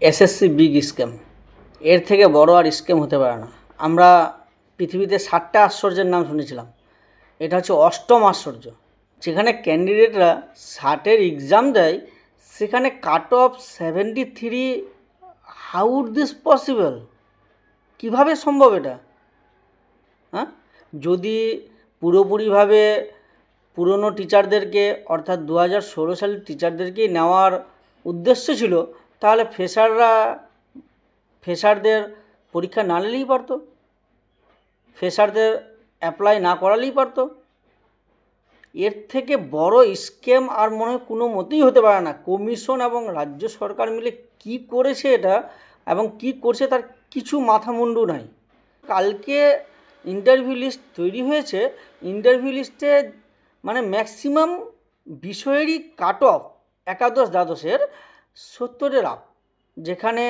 SSC big scam এর থেকে বড় আর স্ক্যাম হতে পারে না। আমরা পৃথিবীতে ষাটটা আশ্চর্যের নাম শুনেছিলাম। এটা হচ্ছে অষ্টম আশ্চর্য। যেখানে ক্যান্ডিডেটরা ষাটের এক্সাম দেয়, সেখানে cut off seventy three, how this possible? কীভাবে সম্ভব এটা? হ্যাঁ? যদি পুরোপুরিভাবে পুরনো টিচারদেরকে, অর্থাৎ দু হাজার ষোলো সালের টিচারদেরকেই নেওয়ার উদ্দেশ্য ছিল তাহলে ফ্রেশাররা ফ্রেশারদের পরীক্ষা না নিলেই পারতো। ফ্রেশারদের অ্যাপ্লাই না করালেই পারতো। এর থেকে বড় স্কেম আর মনে হয় কোনো মতেই হতে পারে না। কমিশন এবং রাজ্য সরকার মিলে কি করেছে এটা এবং কি করছে তার কিছু মাথা মুন্ডু নাই। কালকে ইন্টারভিউ লিস্ট তৈরি হয়েছে। ইন্টারভিউ লিস্টে মানে ম্যাক্সিমাম বিষয়েরই কাট অফ একাদশ দ্বাদশের সত্তরের আপ যেখানে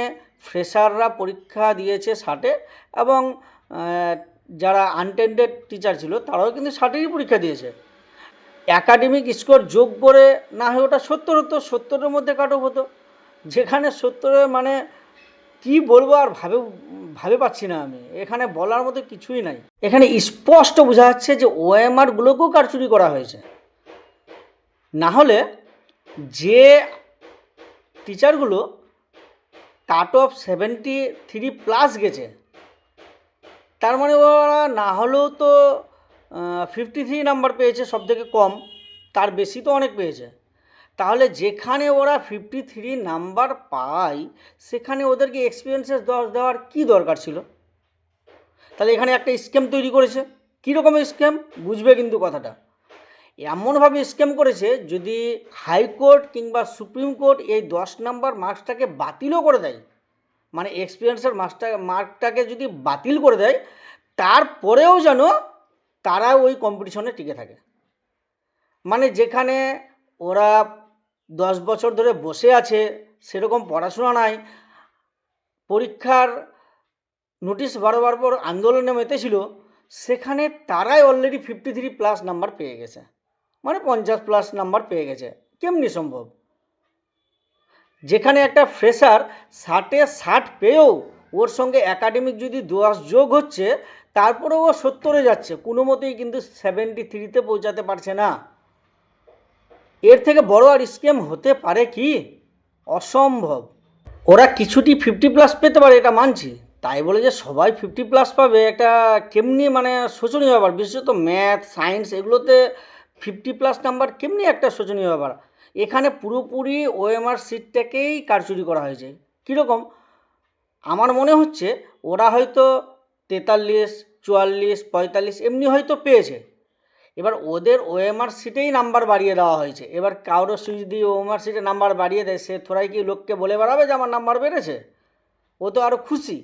ফ্রেশাররা পরীক্ষা দিয়েছে ষাটে এবং যারা আনটেন্ডেড টিচার ছিল তারাও কিন্তু ষাটেরই পরীক্ষা দিয়েছে। অ্যাকাডেমিক স্কোর যোগ করে না হয় ওটা সত্তর হতো, সত্তরের মধ্যে কাট অফ হতো। যেখানে সত্তরে মানে কি বলব আর ভাবে ভাবে পাচ্ছি না আমি। এখানে বলার মতো কিছুই নাই। এখানে স্পষ্ট বোঝা যাচ্ছে যে ওএমআরগুলোকেও কারচুরি করা হয়েছে। না হলে যে টিচারগুলো cut off seventy three plus গেছে। তার মানে ওরা না হলেও তো ফিফটি থ্রি নাম্বার পেয়েছে সব থেকে কম, তার বেশি তো অনেক পেয়েছে। তাহলে যেখানে ওরা ফিফটি থ্রি নাম্বার পায়, সেখানে ওদেরকে এক্সপিরিয়েন্সেস দেওয়ার কী দরকার ছিল? তাহলে এখানে একটা স্ক্যাম তৈরি করেছে। কীরকম স্ক্যাম বুঝবে কিন্তু কথাটা। এমনভাবে স্ক্যাম করেছে যদি হাইকোর্ট কিংবা সুপ্রিম কোর্ট এই দশ নাম্বার মার্কসটাকে বাতিলও করে দেয় মানে এক্সপিরিয়েন্সের মার্কসটা, মার্কটাকে যদি বাতিল করে দেয়, তারপরেও যেন তারা ওই কম্পিটিশনে টিকে থাকে। মানে যেখানে ওরা দশ বছর ধরে বসে আছে, সেরকম পড়াশোনা নাই, পরীক্ষার নোটিশ বারবার পর আন্দোলনে মেতেছিল সেখানে তারাই already fifty three plus number পেয়ে গেছে। মানে পঞ্চাশ প্লাস নাম্বার পেয়ে গেছে। কেমনি সম্ভব? যেখানে একটা ফ্রেশার ষাটে ষাট পেয়েও ওর সঙ্গে একাডেমিক যদি দোয়াশ যোগ হচ্ছে, তারপরেও ও সত্তরে যাচ্ছে। কোনো মতেই কিন্তু সেভেন্টি থ্রিতে পৌঁছাতে পারছে না। এর থেকে বড় আর স্ক্যাম হতে পারে কি? অসম্ভব। ওরা কিছুটি ফিফটি প্লাস পেতে পারে, এটা মানছি। তাই বলে যে সবাই ফিফটি প্লাস পাবে একটা কেমনি মানে শোচনীয় ব্যাপার। বিশেষত ম্যাথ সায়েন্স এগুলোতে ফিফটি প্লাস নাম্বার কেমনি একটা শোচনীয় ব্যাপার? এখানে পুরোপুরি ওএমআর সিটটাকেই কারচুরি করা হয়েছে। কীরকম? আমার মনে হচ্ছে ওরা হয়তো তেতাল্লিশ, চুয়াল্লিশ, পঁয়তাল্লিশ এমনি হয়তো পেয়েছে। এবার ওদের ওএমআর সিটেই নাম্বার বাড়িয়ে দেওয়া হয়েছে। এবার কারও যদি ওএমআর সিটে নাম্বার বাড়িয়ে দেয়, সে থোড়াই কি লোককে বলে বেড়াবে যে আমার নাম্বার বেড়েছে? ও তো আরও খুশি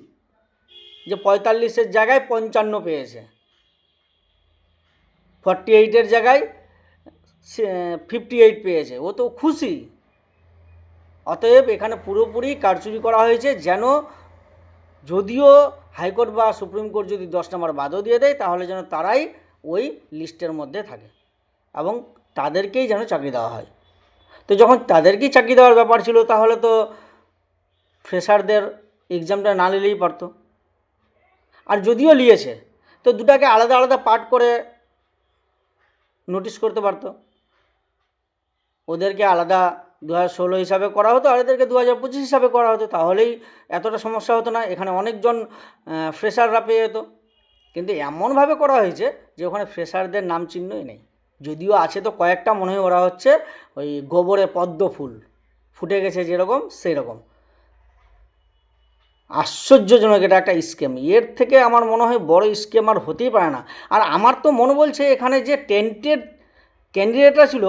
যে পঁয়তাল্লিশের জায়গায় পঞ্চান্ন পেয়েছে। ফর্টি এইটের জায়গায় ফিফটি এইট পেয়েছে। ও তো খুশি। অতএব এখানে পুরোপুরি কারচুরি করা হয়েছে যেন যদিও হাইকোর্ট বা সুপ্রিম কোর্ট যদি দশ নম্বর বাদও দিয়ে দেয়, তাহলে যেন তারাই ওই লিস্টের মধ্যে থাকে এবং তাদেরকেই যেন চাকরি দেওয়া হয়। তো যখন তাদেরকেই চাকরি দেওয়ার ব্যাপার ছিল, তাহলে তো ফ্রেশারদের এক্সামটা না নিলেই পারতো। আর যদিও নিয়েছে তো দুটাকে আলাদা আলাদা পার্ট করে নোটিশ করতে পারতো। ওদেরকে আলাদা দু হাজার ষোলো হিসাবে করা হতো আর এদেরকে দু হাজার পঁচিশ হিসাবে করা হতো, তাহলেই এতটা সমস্যা হতো না। এখানে অনেকজন ফ্রেশাররা পেয়ে যেত। কিন্তু এমনভাবে করা হয়েছে যে ওখানে ফ্রেশারদের নাম চিহ্নই নেই। যদিও আছে তো কয়েকটা, মনে হয় ওরা হচ্ছে ওই গোবরে পদ্ম ফুল। ফুটে গেছে যেরকম সেই রকম আশ্চর্যজনক এটা একটা স্কেম এর থেকে আমার মনে হয় বড় স্কেম আর হতেই পারে না। আর আমার তো মনে বলছে এখানে যে টেন্টেড ক্যান্ডিডেটরা ছিল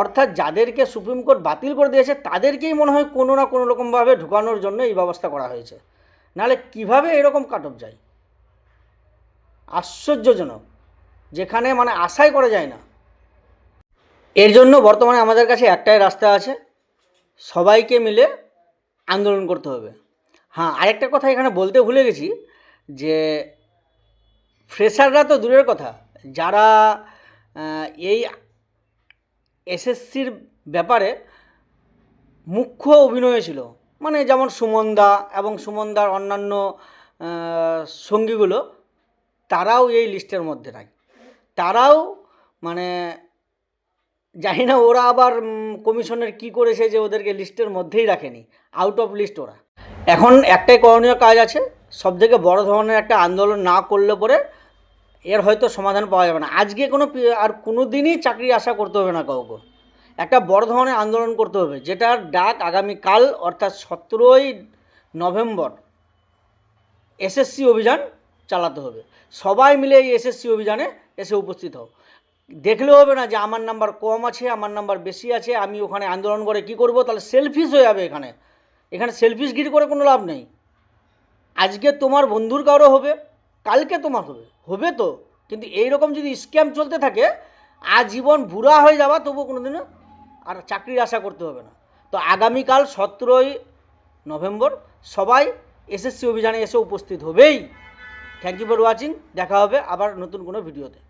অর্থাৎ যাদেরকে সুপ্রিম কোর্ট বাতিল করে দিয়েছে, তাদেরকেই মনে হয় কোনো না কোনো রকমভাবে ঢুকানোর জন্য এই ব্যবস্থা করা হয়েছে। নাহলে কীভাবে এরকম কাট অফ যায়? আশ্চর্যজনক। যেখানে মানে আশাই করা যায় না। এর জন্য বর্তমানে আমাদের কাছে একটাই রাস্তা আছে, সবাইকে মিলে আন্দোলন করতে হবে। হ্যাঁ আরেকটা কথা এখানে বলতে ভুলে গেছি যে ফ্রেশাররা তো দূরের কথা। যারা এই এসএসসির ব্যাপারে মুখ্য অভিনয় ছিল। মানে যেমন সুমনদা এবং সুমনদার অন্যান্য সঙ্গীগুলো, তারাও এই লিস্টের মধ্যে নাই। তারাও মানে জানি না ওরা আবার কমিশনের কি করেছে যে ওদেরকে লিস্টের মধ্যেই রাখেনি। আউট অফ লিস্ট ওরা। এখন একটাই করণীয় কাজ আছে সব থেকে বড় ধরনের একটা আন্দোলন না করলে পরে এর হয়তো সমাধান পাওয়া যাবে না। আজকে কোনো আর কোনো দিনই চাকরি আশা করতে হবে না কাউকে। একটা বড় ধরনের আন্দোলন করতে হবে, যেটার ডাক আগামীকাল, অর্থাৎ সতেরোই নভেম্বর, এসএসসি অভিযান চালাতে হবে। সবাই মিলে এই এসএসসি অভিযানে এসে উপস্থিত হও। দেখলেও হবে না যে আমার নাম্বার কম আছে, আমার নাম্বার বেশি আছে, আমি ওখানে আন্দোলন করে কি করব? তাহলে সেলফিশ হয়ে যাবে এখানে। এখানে সেলফিশগিরি করে কোনো লাভ নেই। আজকে তোমার বন্ধুর কারও হবে কালকে তোমার হবে হবে তো। কিন্তু এই রকম যদি স্ক্যাম চলতে থাকে, আজীবন বুড়া হয়ে যাওয়া, তবুও কোনো দিনও আর চাকরির আশা করতে হবে না। তো আগামীকাল সতেরোই নভেম্বর সবাই এসএসসি অভিযানে এসে উপস্থিত হবেই। থ্যাংক ইউ ফর ওয়াচিং দেখা হবে আবার নতুন কোনো ভিডিওতে।